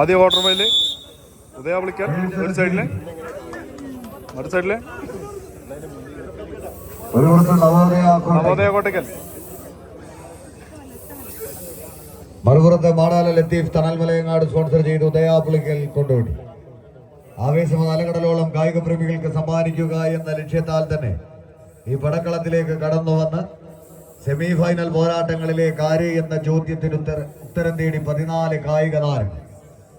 ആദ്യ water mile ഉദയ വിളിക്കാൻ ഒരു സൈഡിലെ മറ്റു സൈഡിലെ നവോദയ കോട്ടയം നവോദയ കോട്ടയ്ക്കൽ. മറുപുറത്ത് മാടാല ലത്തീഫ് തണൽ മലയങ്ങാട് സ്പോൺസർ ചെയ്ത് ഉദയാപുളിക്കൽ കൊണ്ടുപോയി ആവേശം അലകടലോളം കായിക പ്രേമികൾക്ക് സമ്മാനിക്കുക എന്ന ലക്ഷ്യത്താൽ തന്നെ ഈ പടക്കളത്തിലേക്ക് കടന്നു വന്ന് സെമി ഫൈനൽ കാര്യ എന്ന ചോദ്യത്തിന് ഉത്തരം തേടി പതിനാല് കായിക താരങ്ങൾ.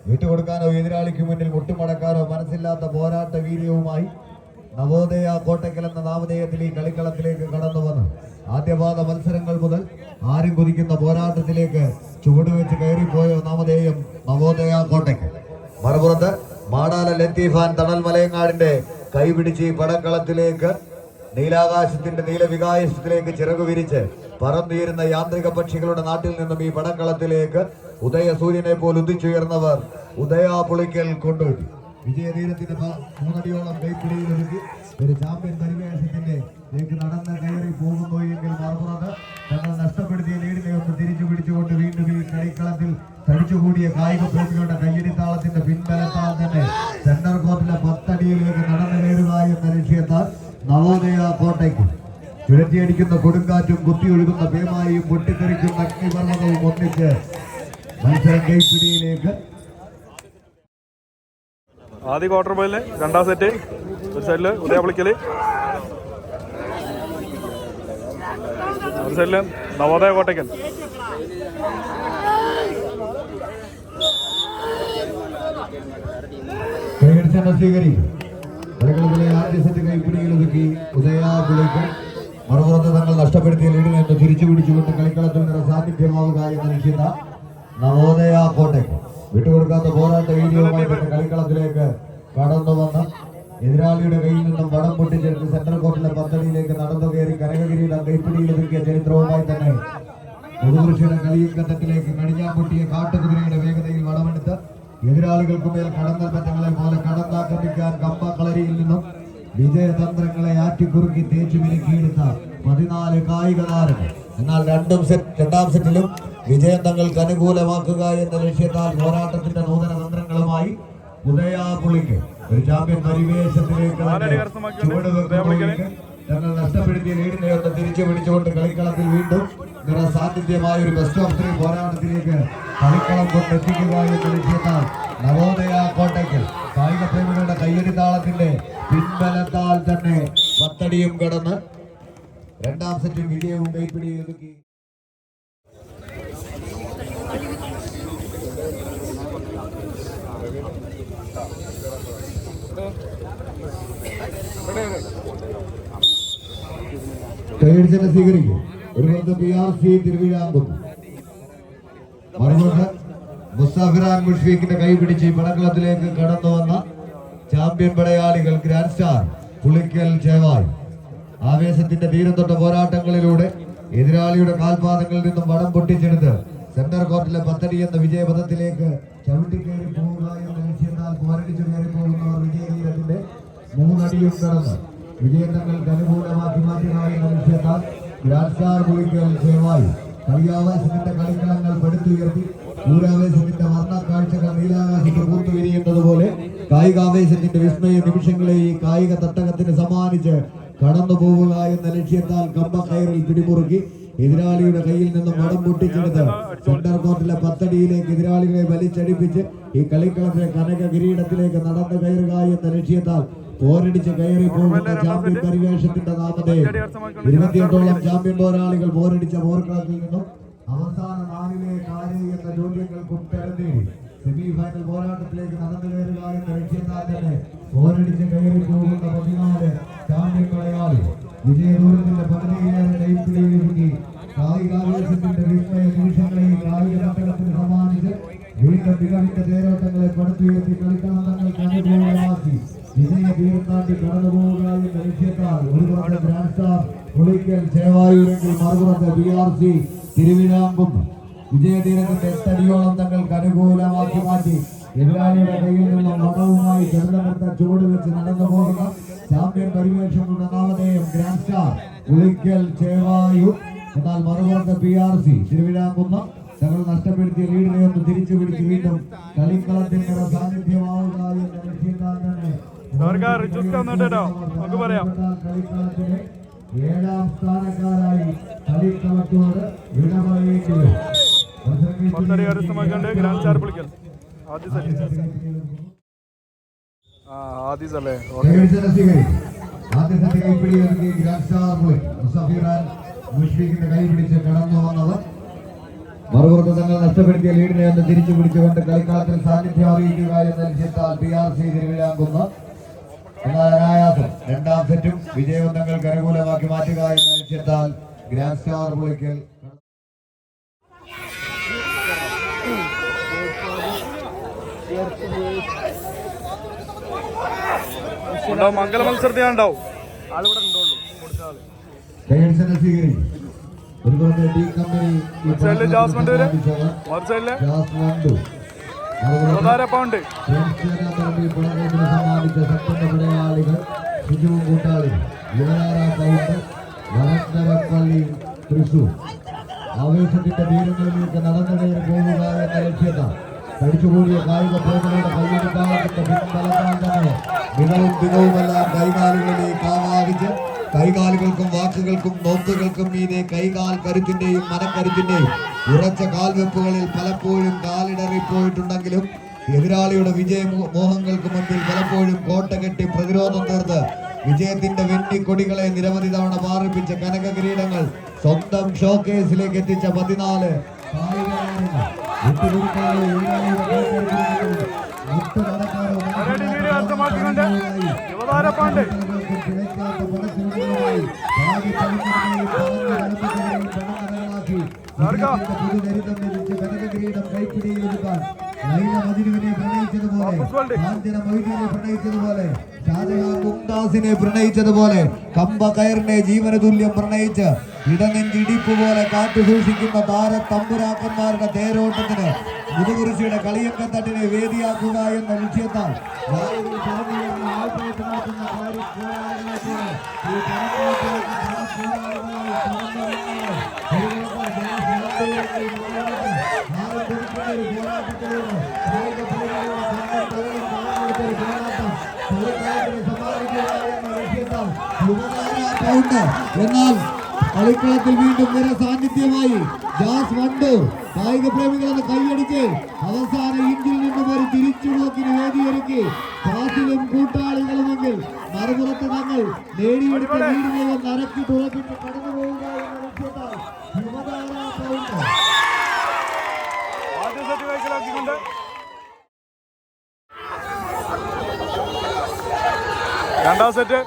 വിട്ടുകൊടുക്കാനോ എതിരാളിക്ക് മുന്നിൽ മുട്ടുമടക്കാനോ മനസ്സില്ലാത്ത പോരാട്ട വീര്യവുമായി നവോദയ കോട്ടയ്ക്കൽ എന്ന നാമധേയത്തിൽ ഈ കളിക്കളത്തിലേക്ക് കടന്നു വന്ന്. ആദ്യപാദ മത്സരങ്ങൾ മുതൽ ആരും കുതിക്കുന്ന പോരാട്ടത്തിലേക്ക് ചുവടുവെച്ച് കയറിപ്പോയ നാമധേയം നവോദയ കോട്ടയ്ക്കൽ. മറുപുറത്ത് മാടാല ലത്തീഫാൻ തണൽ മലയങ്ങാടിന്റെ കൈപിടിച്ച് ഈ പടക്കളത്തിലേക്ക് നീലാകാശത്തിന്റെ നീലവികാശത്തിലേക്ക് ചിറകു വിരിച്ച് പറന്നുയരുന്ന യാന്ത്രിക പക്ഷികളുടെ നാട്ടിൽ നിന്നും ഈ പടക്കളത്തിലേക്ക് ഉദയ സൂര്യനെ പോൽ ഉദിച്ചുയർന്നവർ ഉദയാപുളിക്കൽ കൊണ്ടുപോയി വിജയതീരത്തിന്റെ മൂന്നടിയോളം കൈപ്പിടിയിൽ ഒരുക്കി ഒരു ചാമ്പ്യൻ പരിവേഷത്തിന്റെ ലേക്ക് നടന്ന് കയറി പോകുന്നു എങ്കിൽ മറുപുറത്ത് തങ്ങൾ നഷ്ടപ്പെടുത്തിയ ലീഡിനെ ഒന്ന് തിരിച്ചു പിടിച്ചുകൊണ്ട് വീണ്ടും ഈ കളിക്കളത്തിൽ തടിച്ചുകൂടിയ കായിക പ്രേമികളുടെ കയ്യടിത്താളത്തിന്റെ പിൻബലത്താൽ തന്നെ സെന്റർ കോർട്ടിലെ പത്തടിയിലേക്ക് നടന്നു കയറുക എന്ന ലക്ഷ്യത്താൽ നവോദയ കോട്ടയ്ക്ക് ചുഴറ്റിയടിക്കുന്ന കൊടുങ്കാറ്റും കുത്തിയൊഴുകുന്ന പേമായും പൊട്ടിത്തെറിക്കുന്ന അഗ്നിപർവതവും ഒന്നിച്ച് മത്സരം കൈപ്പിടിയിലേക്ക്. ആദ്യ ക്വാർട്ടർ മൈലിൽ രണ്ടാം സെറ്റ് ഒരു സൈഡിൽ ഉദയ വിളിക്കൽ ഒരു സൈഡിൽ നവോദയ കോട്ടയ്ക്കൽ. കളികളിലെ ആദ്യ സെറ്റ് കൈപ്പിടിയിൽ ഒതുക്കി ഉദയാ പുളിക്ക് മറുപുറത്ത് തങ്ങൾ നഷ്ടപ്പെടുത്തിയ ലീഡിനെ തിരിച്ചു പിടിച്ചുകൊണ്ട് കളിക്കളത്തിൽ നിന്ന് സാന്നിധ്യമാവുക എന്ന ലക്ഷ്യത നവോദയ കോട്ടയ്ക്ക് വിട്ടുകൊടുക്കാത്ത പോരാട്ട തന്നെ കളിക്കളത്തിലേക്ക് കടന്നു വന്ന എതിരാളിയുടെ കയ്യിൽ നിന്നും വടം പൊട്ടിച്ചെടുത്ത് സെൻട്രൽ കോർട്ടിലെ പദ്ധതിയിലേക്ക് നടന്നു കയറി കനകകിരീടം കൈപ്പിടിയിൽ ചരിത്രവുമായി തന്നെ പുതുപുരുഷയുടെ കളിയക്കത്തട്ടിലേക്ക് കടിഞ്ഞാൻ പൊട്ടിയ കാട്ടുകുതിരയുടെ വേഗതയിൽ വടമെടുത്ത് എതിരാളികൾക്ക് മേൽ കടന്നൽ പറ്റങ്ങളെ പോലെ കടന്നാക്രമിക്കാൻ കമ്പക്കളരിയിൽ നിന്നും വിജയതന്ത്രങ്ങളെ ആറ്റിക്കുറുക്കി തേച്ചു മിനുക്കിയെടുത്ത പതിനാല് കായിക താരങ്ങൾ എന്നാൽ രണ്ടും സെറ്റ് രണ്ടാം സെറ്റിലും വിജയം തങ്ങൾക്ക് അനുകൂലമാക്കുക എന്ന ലക്ഷ്യത്താൽ പോരാട്ടത്തിന്റെ നൂതന തന്ത്രങ്ങളുമായി ഉദയാപുളിക്ക് ഒരു ചാമ്പ്യൻ പരിവേശത്തിലേക്ക് തന്നെ ചുവടുവെക്കുമ്പോഴേക്ക് തങ്ങൾ നഷ്ടപ്പെടുത്തിയ ലീഡിനെ ഒന്ന് തിരിച്ചു പിടിച്ചുകൊണ്ട് കളിക്കളത്തിൽ വീണ്ടും നിറസാന്നിധ്യമായ ഒരു ബെസ്റ്റ് ഓഫ് ത്രീ പോരാട്ടത്തിലേക്ക് കളിക്കളം കൊണ്ടെത്തിക്കുക എന്ന ലക്ഷ്യത്താൽ നവോദയ കോട്ടയ്ക്കൽ കായിക പ്രേമികളുടെ കയ്യടി താളത്തിന്റെ പിൻബലത്താൽ തന്നെ പത്തടിയും കടന്ന് രണ്ടാം സെറ്റിൽ വിജയവും കൈപ്പിടിയും ഒതുക്കി കൈയടിച്ചെന്നെ സ്വീകരിക്കും. ഒരു ബന്ധം പി ആർ സി തിരുവിഴാങ്കുന്നു മറുപടി മുസ്താഫിറാൻ മുഷ്ഫീഖിന്റെ കൈ പിടിച്ച് പടക്കളത്തിലേക്ക് കടന്നു വന്ന ചാമ്പ്യൻ പടയാളികൾ ഗ്രാൻഡ് സ്റ്റാർ പുളിക്കൽ ചേവായ് ആവേശത്തിന്റെ തീരം തൊട്ട പോരാട്ടങ്ങളിലൂടെ എതിരാളിയുടെ കാൽപാദങ്ങളിൽ നിന്നും വടം പൊട്ടിച്ചെടുത്ത് സെന്റർ കോർട്ടിലെ പത്തടി എന്ന വിജയപഥത്തിലേക്ക് ചവിട്ടിക്കയറി പോവുക എന്ന ലക്ഷ്യത്താൽ പോരടിച്ചു കയറി പോകുന്നവർ വിജയകീരത്തിന്റെ മൂന്നടിയും കടന്ന് വിജയം തങ്ങൾക്ക് അനുകൂലമാക്കി മാറ്റുക എന്ന ലക്ഷ്യത്താൽ ഗ്രാൻഡ് കുളിക്കൽ ചേവായ് കളിയാവേശത്തിന്റെ കളിക്കളങ്ങൾ പെടുത്തുയർത്തി ഊരാവേശത്തിന്റെ വർണ കാഴ്ചകൾ നീലാകാശത്ത് പോലെ കായികാവേശത്തിന്റെ വിസ്മയ നിമിഷങ്ങളെ ഈ കായിക തട്ടകത്തിന് സമ്മാനിച്ച് കടന്നു പോവുക എന്ന ലക്ഷ്യത്താൽ കമ്പ കമ്പക്കയറിൽ പിടിമുറുക്കി. എതിരാളിയുടെ കയ്യിൽ നിന്നും മടം പൊട്ടിച്ചെടുത്ത് സെന്റർ കോർട്ടിലെ പത്തടിയിലേക്ക് എതിരാളികളെ വലിച്ചടിപ്പിച്ച് ഈ കളിക്കളത്തിലെ കനക കിരീടത്തിലേക്ക് നടന്നു കയറുക എന്ന ലക്ഷ്യത്താൽ പോരടിച്ച് കയറി പോകുന്ന ചാമ്പ്യൻ പരിവേഷത്തിന്റെ നാമത്തെ ഇരുപത്തിയെട്ടോളം ചാമ്പ്യൻ പോരാളികൾ പോരടിച്ച പോർക്കളത്തിൽ നിന്നും അവസാന നാലിലെ കാര്യം എന്ന ചോദ്യങ്ങൾക്ക് ഉത്തരം നേടി സെമി ഫൈനൽ പോരാട്ടത്തിലേക്ക് നടന്നു കയറുക എന്ന ലക്ഷ്യത്താൽ തന്നെ പോരടിച്ച് കയറി പോകുന്ന പതിനാല് ചാമ്പ്യൻ കളയാളി വിജയദൂരത്തിന്റെ പകുതിയിലേറെ കൈപ്പിടിയിലൊരുക്കി കായികാവേശത്തിന്റെ വിസ്മയ നിമിഷങ്ങളെ ഈ കായിക നാടകത്തിന് സമ്മാനിച്ച് വീണ്ടും മികവിന്റെ തേരോട്ടങ്ങളെ പടുത്തുയർത്തി കളിക്കണം തങ്ങൾക്ക് അനുകൂലമാക്കി. വിജയ തീരം താണ്ടി കടന്നു പോവുക എന്ന ലക്ഷ്യത്താൽ ഒരു പുറത്തെ ഗ്രാൻഡ് സ്റ്റാർ പുളിക്കൽ ചേവായൂരെങ്കിൽ മറുപുറത്ത് ബി ആർ തങ്ങൾക്ക് അനുകൂലമാക്കി മാറ്റി. എതിരാളിയുടെ കയ്യിൽ നിന്നും വടവുമായി ചെറുതമെടുത്ത ചുവട് വെച്ച് നടന്നു പോകുന്ന ചാമ്പ്യൻ പരിവേഷം നാമധേയം ഗ്രാൻഡ് സ്റ്റാർ ഉളിക്കൽ ചേവായൂർ എന്നാൽ മറുപുറത്ത് പി ആർ സി തിരുവിതാംകുന്ന് തങ്ങൾ നഷ്ടപ്പെടുത്തിയ ലീഡിനെ ഒന്ന് തിരിച്ചു പിടിച്ച് വീണ്ടും കളിക്കളത്തിൽ നിറ സാന്നിധ്യമാവുക എന്ന ലക്ഷ്യത്താൽ തന്നെ ഇവർക്ക് റിക്വസ്റ്റ് വന്നിട്ട് കേട്ടോ. നമുക്ക് പറയാം. കളിക്കളത്തിലെ ഏഴാം സ്ഥാനക്കാരായി കളിക്കളത്തോട് വിട ആദ്യ ആ ആദ്യ set grand star boy Musafiran മുഷ്ഫീഖിന്റെ കൈ പിടിച്ച് കടന്നു വന്നത്. മറുപുറത്ത് തങ്ങൾ നഷ്ടപ്പെടുത്തിയ ലീഡിനെ ഒന്ന് തിരിച്ചു പിടിച്ചുകൊണ്ട് കളിക്കളത്തിൽ സാന്നിധ്യം അറിയിക്കുക എന്ന ലക്ഷ്യത്താൽ പി ആർ സി തിരുവിതാംകുന്ന് എന്നാൽ അനായാസം രണ്ടാം സെറ്റും വിജയവും തങ്ങൾക്ക് അനുകൂലമാക്കി മാറ്റുക എന്ന ലക്ഷ്യത്താൽ ഗ്രാൻഡ് സ്റ്റാർ പുളിക്കൽ ഉണ്ടാവും. മംഗല മത്സരത്തിൽ ഉണ്ടാവും ആളിവിടെ കൈയടിച്ചെന്ന് സ്വീകരിക്കും. ഒരുപാട് ഡി കമ്പനി സമ്മാനിച്ച സത്യന്റെ മലയാളികൾ ഷിജുവും കൂട്ടാളി യുവനാര പൗണ്ട് വടക്കരപ്പള്ളി തൃശൂർ. ആവേശത്തിന്റെ തീരങ്ങളിലേക്ക് നടന്നു കയറി പോവുക എന്ന ലക്ഷ്യത്താൽ തടിച്ചുകൂടിയ കായിക പ്രേമികളുടെ കയ്യെടുക്കാത്തിന്റെ പിൻബലത്താൽ തന്നെ മികവും മികവുമെല്ലാം കൈകാലുകളിലേക്ക് ആവാഹിച്ച് കൈകാലുകൾക്കും വാക്കുകൾക്കും നോക്കുകൾക്കും മീതെ കൈകാൽ കരുത്തിന്റെയും മനക്കരുത്തിന്റെയും ഉറച്ച കാൽവെപ്പുകളിൽ പലപ്പോഴും കാലിടറിപ്പോയിട്ടുണ്ടെങ്കിലും എതിരാളിയുടെ വിജയ മോഹങ്ങൾക്ക് മുൻപിൽ പലപ്പോഴും കോട്ട കെട്ടി പ്രതിരോധം തീർത്ത് വിജയത്തിന്റെ വെണ്ണിക്കൊടികളെ നിരവധി തവണ മാറിപ്പിച്ച കനക കിരീടങ്ങൾ സ്വന്തം ഷോക്കേസിലേക്ക് എത്തിച്ച പതിനാല് യുവതാര താരങ്ങൾ. കൈപ്പിടിയിലെടുക്കാൻ ലൈല പ്രണയിച്ചതുപോലെ മൊയ്തീനെ പ്രണയിച്ചതുപോലെ ഷാജഹാൻ മുംതാസിനെ പ്രണയിച്ചതുപോലെ കമ്പ കയറിനെ ജീവനതുല്യം പ്രണയിച്ച് ഇടനെഞ്ചിടിപ്പ് പോലെ കാത്തു സൂക്ഷിക്കുന്ന താര തമ്പുരാക്കന്മാരുടെ തേരോട്ടത്തിന് മുതുകുറിശിയുടെ കളിയക്കത്തട്ടിനെ വേദിയാക്കുക എന്ന ലക്ഷ്യത്താൽ എന്നാൽ കളിക്കളത്തിൽ വീണ്ടും നിര സാന്നിധ്യമായി. ജാസ് വണ്ടൂർ കായിക പ്രേമികളെന്ന് കൈയടിച്ച് അവസാന ഇഞ്ചിൽ നിന്നും ഒരു തിരിച്ചുപോക്കിന് വേദിയൊരുക്കി. ക്ലാസിലും കൂട്ടാളികളുമെങ്കിൽ മറുപുറത്ത് തങ്ങൾ നേടിയെടുത്ത വീടുകളെ നരക്കി തുറക്കിട്ട് കടന്നു പോവുക എന്ന ലക്ഷ്യത്താൽ രണ്ടാം സെറ്റ്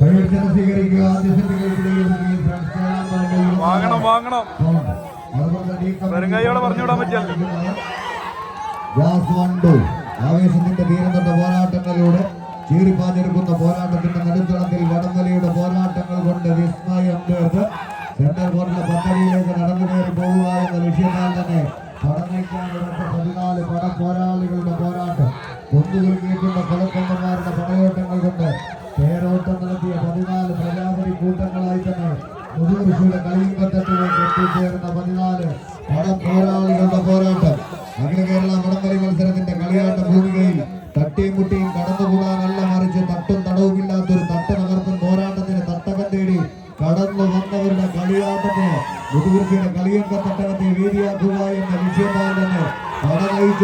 കൈയടിച്ചത് സ്വീകരിക്കുക ആദ്യ സെറ്റ് കൈപ്പിടിയിൽ വാങ്ങണം വാങ്ങണം വെറുങ്കൈയോടെ പറഞ്ഞുവിടാൻ പറ്റിയല്ല. ജാസ് വണ്ടു ആവേശത്തിന്റെ തീരത്തട്ട പോരാട്ടങ്ങളിലൂടെ ചീറിപ്പാഞ്ഞെടുക്കുന്ന പോരാട്ടത്തിന്റെ നടുത്തളത്തിൽ വടംവലിയുടെ പോരാട്ടങ്ങൾ കൊണ്ട് വിസ്മയം തീർത്ത് സെന്റർ ബോർഡിലെ പദ്ധതിയിലേക്ക് നടന്നു കയറി പോവുക എന്ന ലക്ഷ്യത്താൽ തന്നെ പടനയിക്കാൻ ഉറച്ച പതിനാല് പട പോരാളികളുടെ പോരാട്ടം. കൊന്നുകൾ കയറ്റുന്ന കൊലക്കൊമ്പന്മാരുടെ പടയോട്ടങ്ങൾ കൊണ്ട് പേരോട്ടം നടത്തിയ പതിനാല് പ്രജാപതി കൂട്ടങ്ങളായി തന്നെ മുതുകൃഷിയുടെ കളിയും കത്തത്തിലേക്ക് എത്തിച്ചേർന്ന പതിനാല് പടം പോരാളികളുടെ പോരാട്ടം. അഖില കേരള വടംവലി മത്സരത്തിന്റെ കളിയാട്ട ഭൂമികയിൽ തട്ടിയും മുട്ടിയും കടന്നുകൂടാനല്ല മറിച്ച് തട്ടും തടവുമില്ലാത്തൊരു തട്ട നഗർത്തും പോരാട്ടത്തിന് തട്ടകം തേടി കടന്നു വന്നവരുടെ കളിയാട്ടത്തിന് മുതുകുറിച്ചിയുടെ കളിയൊക്കെ തട്ടകത്തെ വേദിയാക്കുക എന്ന വിഷയമായി തന്നെ പട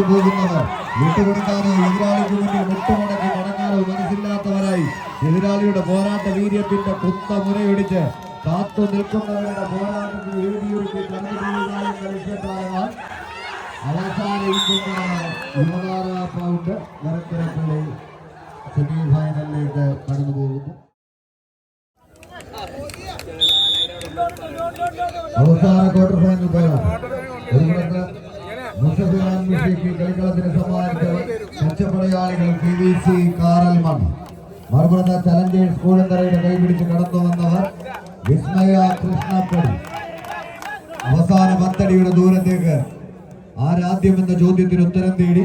പോകുന്നത്. വിട്ടുകൊടുക്കാനോ എതിരാളിക്ക് മുന്നിൽ മുട്ടുമടക്കി മടങ്ങാനോ മനസ്സില്ലാത്തവരായി എതിരാളിയുടെ പോരാട്ട വീര്യത്തിന്റെ കുത്ത മുനയൊടിച്ച് കാത്തു നിൽക്കുന്നവരുടെ പോരാട്ടത്തിന് വേദിയൊരുക്കി കടന്നു പോകുക എന്ന ലക്ഷ്യത്താലാണ് അവസാന ഇഞ്ചിന്റെ യുവതാര പൗണ്ട് മരത്തിരപ്പള്ളി സെമി ഫൈനലിലേക്ക് കടന്നു അവസാന ക്വാർട്ടർ ഫൈനൽ പോരാട്ടം ഒരു പുറത്ത് മുഷഫിറാൻ മുഷീഖ് കളിക്കളത്തിന് സമ്മാനിച്ചത് കച്ചപ്പടയാളികൾ പി വി സി കാറൽമൺ മറുപുറത്ത് ചലഞ്ചേഴ്സ് കൂടന്തറയുടെ കൈപിടിച്ച് കടന്നു വന്നവർ വിസ്മയ കൃഷ്ണപ്പടി അവസാന പത്തടിയുടെ ദൂരത്തേക്ക് ആരാദ്യം എന്ന ചോദ്യത്തിന് ഉത്തരം തേടി.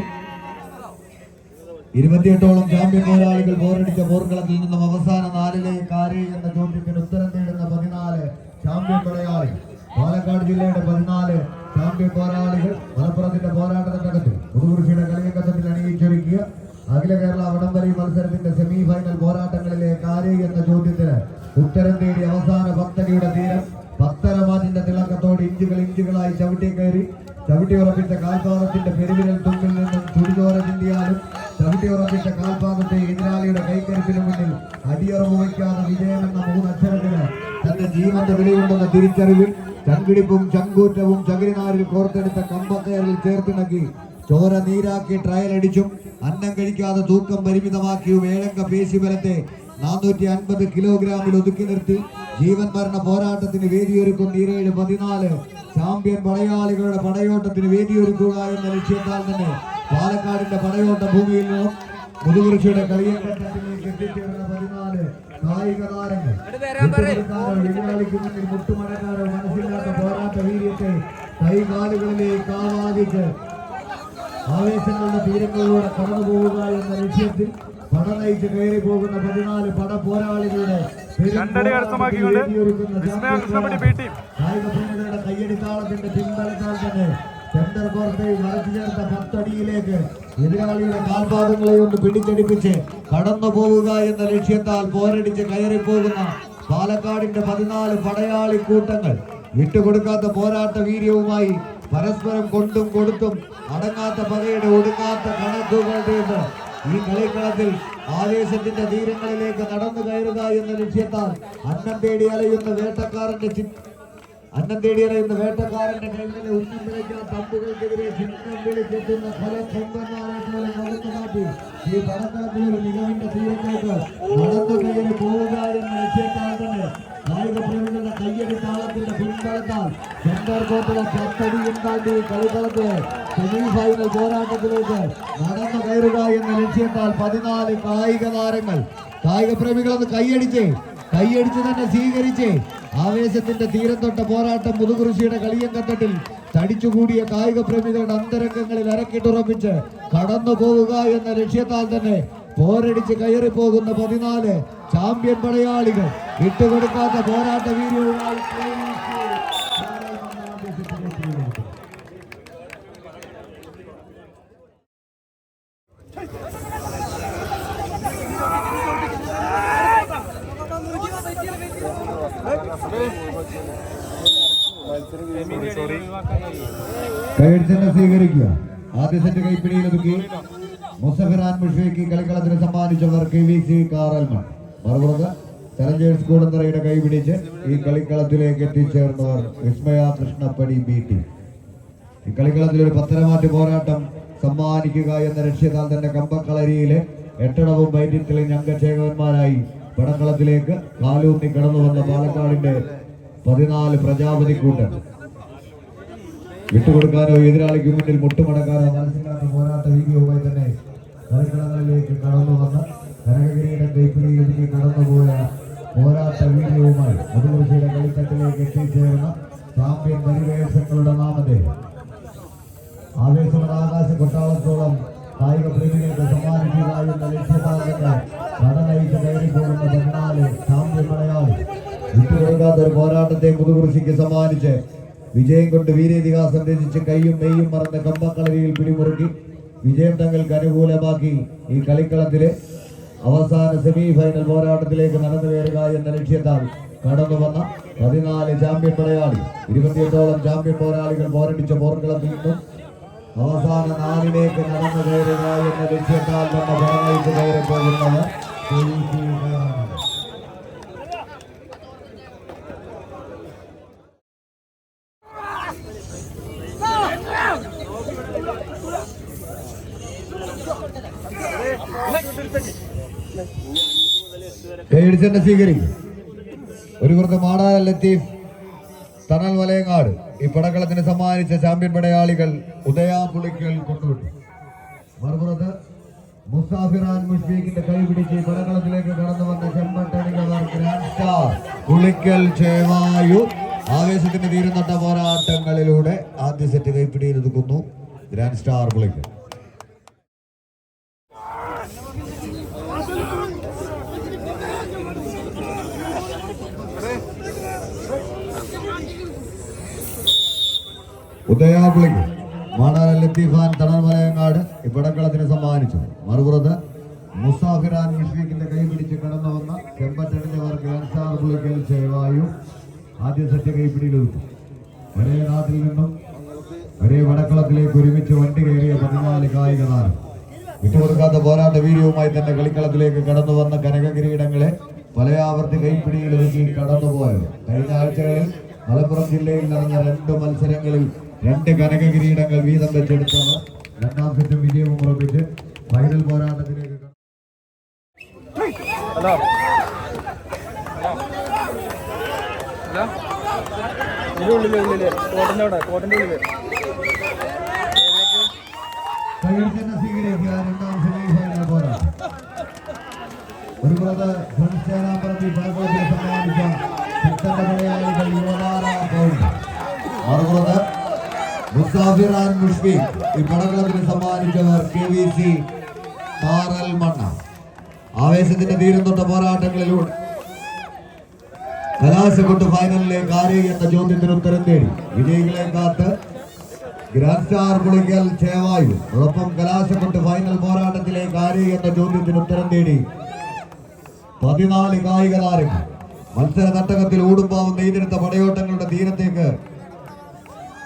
ഇരുപത്തിയെട്ടോളം ചാമ്പ്യൻ പോരാളികൾ ബോറടിച്ച പോർക്കളത്തിൽ നിന്നും അവസാന നാലിലെ കാരി എന്ന ചോദ്യത്തിന് ഉത്തരം തേടുന്ന പതിനാല് ചാമ്പ്യൻ പോരാളി. പാലക്കാട് ജില്ലയുടെ പതിനാല് ചാമ്പ്യൻ പോരാളികൾ മലപ്പുറത്തിന്റെ പോരാട്ടത്തിനകത്ത് പുതുപുരുഷയുടെ കളിയക്കത്തിൽ അണിയിച്ചൊരുക്കിയ അഖില കേരള വടംവലി മത്സരത്തിന്റെ സെമി ഫൈനൽ പോരാട്ടങ്ങളിലെ കാരി എന്ന ചോദ്യത്തിന് ഉത്തരം തേടി അവസാന പത്തടിയുടെ തീരം. പത്തര തിളക്കത്തോട് ഇഞ്ചുകൾ ഇഞ്ചുകളായി ചവിട്ടി കയറി ചവിട്ടി ഉറപ്പിച്ച കാൽപാദത്തിന്റെ പെരുവിരൽ തുമ്പിൽ നിന്നും ചുടിചോര ചിന്തിയാലും ചവിട്ടി ഉറപ്പിച്ച കാൽപാദത്തെ എതിരാളിയുടെ കൈക്കരുത്തിന് മുന്നിൽ അടിയുറവ് വയ്ക്കാതെ വിജയമെന്ന മൂന്നക്ഷരത്തിന് തന്റെ ജീവന്റെ വിലയുണ്ടെന്ന തിരിച്ചറിവിൽ ചങ്കിടിപ്പും ചങ്കൂറ്റവും ചകിരിനാരിൽ കോർത്തെടുത്ത കമ്പക്കയറിൽ ചേർത്തിണക്കി ചോര നീരാക്കി ട്രയൽ അടിച്ചും അന്നം കഴിക്കാതെ തൂക്കം പരിമിതമാക്കിയും ഏഴംഗ പേശിബലത്തെ നാനൂറ്റി അൻപത് കിലോഗ്രാമിൽ ഒതുക്കി നിർത്തി. ജീവൻ മരണ പോരാട്ടത്തിന് വേദിയൊരുക്കുന്ന ഈരേഴ് പതിനാല്. ചാമ്പ്യൻ പടയാളികളുടെ പടയോട്ടത്തിന് വേദിയൊരുക്കുക എന്ന ലക്ഷ്യത്താൽ തന്നെ പാലക്കാടിന്റെ പടയോട്ട ഭൂമിയിൽ നിന്നും മുതുകുറിശിയുടെ കളിയങ്കട്ടത്തിലേക്ക് എത്തിച്ചേർന്ന പതിനാല് കായിക താരങ്ങൾ. വിട്ടുകൊടുക്കാനോ എതിരാളിക്ക് മുന്നിൽ മുട്ടുമടക്കാനോ മനസ്സില്ലാത്ത പോരാട്ട വീര്യത്തെ കൈകാലുകളിലേക്ക് ആവാദിച്ച് ആവേശങ്ങളുടെ തീരങ്ങളിലൂടെ കടന്നു പോവുക എന്ന ലക്ഷ്യത്തിൽ പട നയിച്ച് കയറി പോകുന്ന പതിനാല് പട പോരാളികളുടെ കായിക പ്രേമികളുടെ കയ്യടിത്താളത്തിന്റെ പിൻബലത്താൽ തന്നെ സെന്റർ കോർട്ടയിൽ മറച്ചു ചേർത്ത പത്തടിയിലേക്ക് എതിരാളിയുടെ കാൽപാദങ്ങളെ ഒന്ന് പിടിച്ചടിപ്പിച്ച് കടന്നു പോവുക എന്ന ലക്ഷ്യത്താൽ പോരടിച്ച് കയറി പോകുന്ന പാലക്കാടിന്റെ പതിനാല് പടയാളി കൂട്ടങ്ങൾ. വിട്ടുകൊടുക്കാത്ത പോരാട്ട വീര്യവുമായി പരസ്പരം കൊണ്ടും കൊടുത്തും അടങ്ങാത്ത പകയുടെ ഒടുങ്ങാത്ത കണക്കുകൾ ഈ കളിക്കളത്തിൽ ആവേശത്തിന്റെ തീരങ്ങളിലേക്ക് നടന്നു കയറുക എന്ന ലക്ഷ്യത്താൽ അന്നം തേടി അലയുന്ന വേട്ടക്കാരന്റെ അന്നം തേടിയറിയുന്ന വേട്ടക്കാരന്റെ കൈകളിലെ ഉന്നം വിളിക്കുന്ന പമ്പുകൾക്കെതിരെ ചിത്രം വിളിച്ചെത്തുന്ന പോലെ മാറ്റി ഈ പടക്കളത്തിൽ ഒരു മികവിന്റെ തീരത്തേക്ക് നടന്നു കയറി പോവുക എന്ന ലക്ഷ്യത്താൽ കായിക പ്രേമികളുടെ കയ്യടി താളത്തിന്റെ പിൻബലത്താൽ കോർട്ടിലെ പത്തടിയും താണ്ടി ഫൈനൽ പോരാട്ടത്തിലേക്ക് നടന്നു കയറുക എന്ന ലക്ഷ്യത്താൽ പതിനാല് കായിക താരങ്ങൾ കായിക കൈയടിച്ച് കൈയടിച്ച് തന്നെ സ്വീകരിച്ച് ആവേശത്തിന്റെ തൊട്ട പോരാട്ടം മുതുകുറിശിയുടെ കളിയങ്കത്തട്ടിൽ തടിച്ചുകൂടിയ കായിക പ്രേമികളുടെ അന്തരംഗങ്ങളിൽ അരക്കിട്ടുറപ്പിച്ച് കടന്നു പോവുക എന്ന ലക്ഷ്യത്താൽ തന്നെ പോരടിച്ച് കയറി പോകുന്ന പതിനാല് ചാമ്പ്യൻ പടയാളികൾ വിട്ടുകൊടുക്കാത്ത പോരാട്ട വീര്യവുമായി കൈയടിച്ചെന്നെ സ്വീകരിക്കുക. ആദ്യ സെറ്റ് കൈപ്പിടിയിൽ ഒതുക്കി. മുസഫിറാൻ മുഷേക്ക് കളിക്കളത്തിന് സമ്മാനിച്ചവർ കെ വി സി കാറൽമൺ. മറുപുറത്ത് ചലഞ്ചേഴ്സ് കൂടന്തറയുടെ കൈപിടിച്ച് ഈ കളിക്കളത്തിലേക്ക് എത്തിച്ചേർന്നവർ വിസ്മയ കൃഷ്ണപ്പടി ബി ടി ഈ കളിക്കളത്തിൽ ഒരു പത്തരമാറ്റ് പോരാട്ടം സമ്മാനിക്കുക എന്ന ലക്ഷ്യത്താൽ തന്നെ കമ്പക്കളരിയിലെ എട്ടടവും വൈദ്യത്തിലെ അംഗചേകവന്മാരായി പടക്കളത്തിലേക്ക് കാലൂന്നി കടന്നു വന്ന പാലക്കാടിന്റെ പതിനാല് പ്രജാപതി കൂട്ടം വിട്ടുകൊടുക്കാനോ എതിരാളിക്ക് മുന്നിൽ മുട്ടുമടക്കാനോ മനസ്സിലാത്ത പോരാട്ട രീതിയുമായി തന്നെ കളിക്കളങ്ങളിലേക്ക് കടന്നു വന്ന കനകഗിരിയുടെ കൈപ്പിടിയിലേക്ക് കടന്നുപോയ പോരാട്ട വീര്യവുമായി മുതുകുറിശിയുടെ കളിത്തട്ടിലേക്ക് എത്തിച്ചേർന്ന ചാമ്പ്യൻ പരിവേഷങ്ങളുടെ നാമധേയം ആവേശമുള്ള ആകാശ കൊട്ടാളത്തോളം കായിക പ്രേമികൾക്ക് സമ്മാനിക്കുക എന്ന ലക്ഷ്യത്താകട്ടെ നടനയിച്ച് കയറി പോകുന്ന പതിനാല് ചാമ്പ്യൻ മലയാളി വിട്ടുകൊടുക്കാത്ത ഒരു പോരാട്ടത്തെ മുതുകുറിശിക്ക് സമ്മാനിച്ച് വിജയം കൊണ്ട് വീരേതിഹാസം രചിച്ച് കൈയും മെയ്യും മറന്ന് കമ്പക്കളരിയിൽ പിടിമുറുക്കി വിജയം തങ്ങൾക്ക് അനുകൂലമാക്കി ഈ കളിക്കളത്തിലെ അവസാന സെമി ഫൈനൽ പോരാട്ടത്തിലേക്ക് നടന്നു കയറുക എന്ന ലക്ഷ്യത്താൽ കടന്നു വന്ന പതിനാല് ചാമ്പ്യൻ പോരാളി ഇരുപത്തിയെട്ടോളം ചാമ്പ്യൻ പോരാളികൾ പോരടിച്ച പോർക്കളത്തിൽ നിന്നും അവസാന നാലിലേക്ക് നടന്നു കയറുക എന്ന ലക്ഷ്യത്താൽ കയറി പോകുന്നത് സ്വീകരിക്കും. ഒരു പുറത്ത് മാടാ ലത്തീഫ്. തണൽ വലയങ്ങാട്. ഈ പടക്കളത്തിന് സമ്മാനിച്ച ചാമ്പ്യൻ പടയാളികൾ ഉദയാപുളിക്കൽ കൊണ്ടുവിട്ടു മറുപുറത്ത് മുസാഫിറാൻ മുഷ്ഫീഖിന്റെ കൈ പിടിച്ച് പടക്കളത്തിലേക്ക് കടന്നു വന്ന ചെമ്പട്ടണികവർ ഗ്രാൻഡ് സ്റ്റാർ പുളിക്കൽ ചേവായു. ആവേശത്തിന് തീരുന്നട്ട പോരാട്ടങ്ങളിലൂടെ ആദ്യ സെറ്റ് കൈപ്പിടിയിൽ ഒതുക്കുന്നു ഗ്രാൻഡ് സ്റ്റാർ പുളിക്കൽ. ഉദയാപുളിക്ക് മാടാല ലത്തീഫാൻ തണർമലയങ്ങാട് ഇപ്പടക്കളത്തിന് സമ്മാനിച്ചു മറുപുറത്ത് മുസാഫിറാൻ മുഷ്ഫീഖിന്റെ കൈ പിടിച്ച് കടന്നു വന്ന ചെമ്പറ്റണിഞ്ഞവർക്ക് അൻസാർ പുളിക്കൽ ചേവായു ആദ്യ സെറ്റ് കൈപ്പിടിയിലൊതുക്കി ഒരേ നാട്ടിൽ നിന്നും ഒരേ വടക്കളത്തിലേക്ക് ഒരുമിച്ച് വണ്ടി കയറിയ പതിനാല് കായിക താരം വിട്ടുകൊടുക്കാത്ത പോരാട്ട വീര്യവുമായി തന്നെ കളിക്കളത്തിലേക്ക് കടന്നു വന്ന കനക കിരീടങ്ങളെ പലയാവർത്തി കൈപ്പിടിയിൽ ഒതുക്കി കടന്നുപോയത്. കഴിഞ്ഞ ആഴ്ചകളിൽ മലപ്പുറം ജില്ലയിൽ നടന്ന രണ്ട് മത്സരങ്ങളിൽ രണ്ട് കനക കിരീടങ്ങൾ വീതം വെച്ചെടുത്താണ്. രണ്ടാം സെറ്റും വിജയവും ഉറപ്പിച്ച് ഫൈനൽ പോരാട്ടത്തിലേക്ക് സ്വീകരിക്കുക. രണ്ടാം സെമി ഫൈനൽ പോരാട്ടം ഒരു പടക്കുളത്തിൽ സമ്മാനിച്ച ശക്തന്റെ പടയാളികൾ യുവതാര പൗണ്ട് മറുപുറത്ത് മുസാഫിർ മുഷ്ഫി. ഈ പടക്കളത്തിന് സമ്മാനിച്ചവർ കെ വി സി താറൽ മണ്ണ. ആവേശത്തിന്റെ തീരുന്നൊട്ട പോരാട്ടങ്ങളിലൂടെ കലാശക്കൊണ്ട് ഫൈനലിലേക്ക് ആരെ എന്ന ചോദ്യത്തിന് ഉത്തരം തേടി. വിജയികളെ കാത്ത് ഗ്രാൻഡ് സ്റ്റാർ പുളിക്കൽ ചേവായു ഒപ്പം കലാശക്കൊണ്ട് ഫൈനൽ പോരാട്ടത്തിലേക്ക് ആരെ എന്ന ചോദ്യത്തിന് ഉത്തരം തേടി. പതിനാല് കായിക താരങ്ങൾ മത്സര തട്ടകത്തിൽ ഊടുമ്പാവും നെയ്തെടുത്ത പടയോട്ടങ്ങളുടെ തീരത്തേക്ക്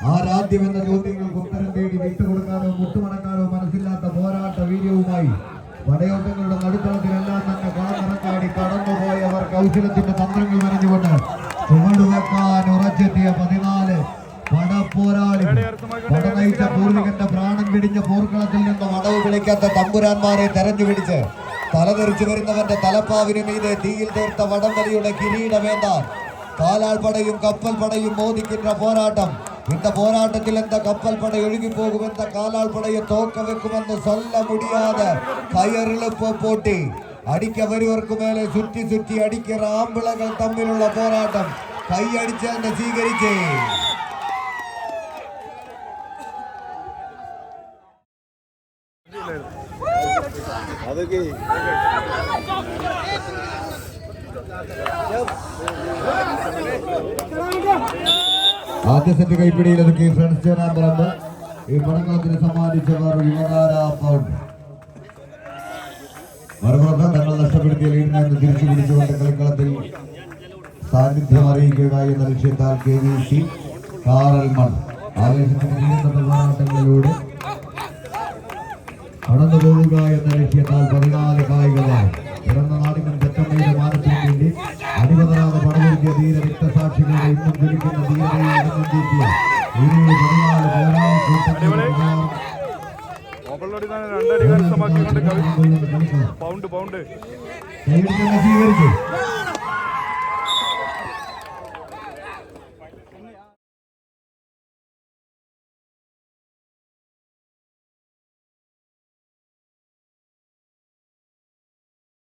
ആരാധ്യം എന്ന ചോദ്യങ്ങൾക്ക് ഉത്തരം തേടി വിട്ടുകൊടുക്കാനോ മുട്ടുമടക്കാനോ മനസ്സില്ലാത്ത പോരാട്ട വീര്യവുമായി പടയോട്ടങ്ങളുടെ നടുത്തളത്തിലെല്ലാം തന്നെ കളമിറക്കാടി കടന്നുപോയവർ കൗശലത്തിന്റെ തന്ത്രങ്ങൾ വരഞ്ഞുകൊണ്ട് ചുവടുവെക്കാൻ ഉറച്ചെത്തിയ പതിനാല് പടപ്പോരാളികൾ പടനയിച്ച പൂർവികന്റെ പ്രാണം പിടിഞ്ഞ പോർക്കളത്തിൽ നിന്ന് വടവ് വിളിക്കാത്ത തമ്പുരാന്മാരെ തെരഞ്ഞു പിടിച്ച് തലതെറിച്ചു വരുന്നവന്റെ തലപ്പാവിന് മീതെ തീയിൽ തീർത്ത വടംവലിയുടെ കിരീടമേന്താൻ. കാലാൾ പടയും കപ്പൽ പടയും മോദിക്കുന്ന പോരാട്ടം இந்த போராட்டத்தில் இந்த கப்பல் படை ஒழுகி போகும் இந்த காலால் படையை தோக்க வைக்கும் என்று சொல்ல முடியாத கயறிழப்பு போட்டி. அடிக்க வருவதற்கு மேலே சுற்றி சுற்றி அடிக்கிற ஆம்பளங்கள் தம்மில் உள்ள போராட்டம் கையடிச்சு அந்த சீகரிச்சு அதுக்கு ആദ്യ സെറ്റ് കൈപ്പിടിയിൽ ഒതുക്കി ഫ്രണ്ട്സ് ചേരാൻ പറമ്പ്. ഈ പടങ്ങളത്തിന് സമ്മാനിച്ചവർ യുവതാര പൗണ്ട് മറുപുറത്ത് തങ്ങൾ നഷ്ടപ്പെടുത്തിയ ലീഡിനെ തിരിച്ചു പിടിച്ചുകൊണ്ട് കളിക്കളത്തിൽ സാന്നിധ്യം അറിയിക്കുക എന്ന ലക്ഷ്യത്താൽ കെ വി സി കാറൽ മൺ ആവേശത്തിന് നീണ്ടുന്ന പോരാട്ടങ്ങളിലൂടെ കടന്നു പോവുക എന്ന ലക്ഷ്യത്താൽ പതിനാല് കായികമായി പിറന്ന നാടിനും തെറ്റമ്മയുടെ മാനത്തിനു വേണ്ടി അടിപതരാതെ പടമൊരുക്കിയ ധീര രക്തസാക്ഷികളുടെ ഇന്നും ധീരതയെ ഇടം പതിനാല് കരസ്ഥമാക്കിക്കൊണ്ട് കവി പൗണ്ട് പൗണ്ട് സ്വീകരിച്ചു.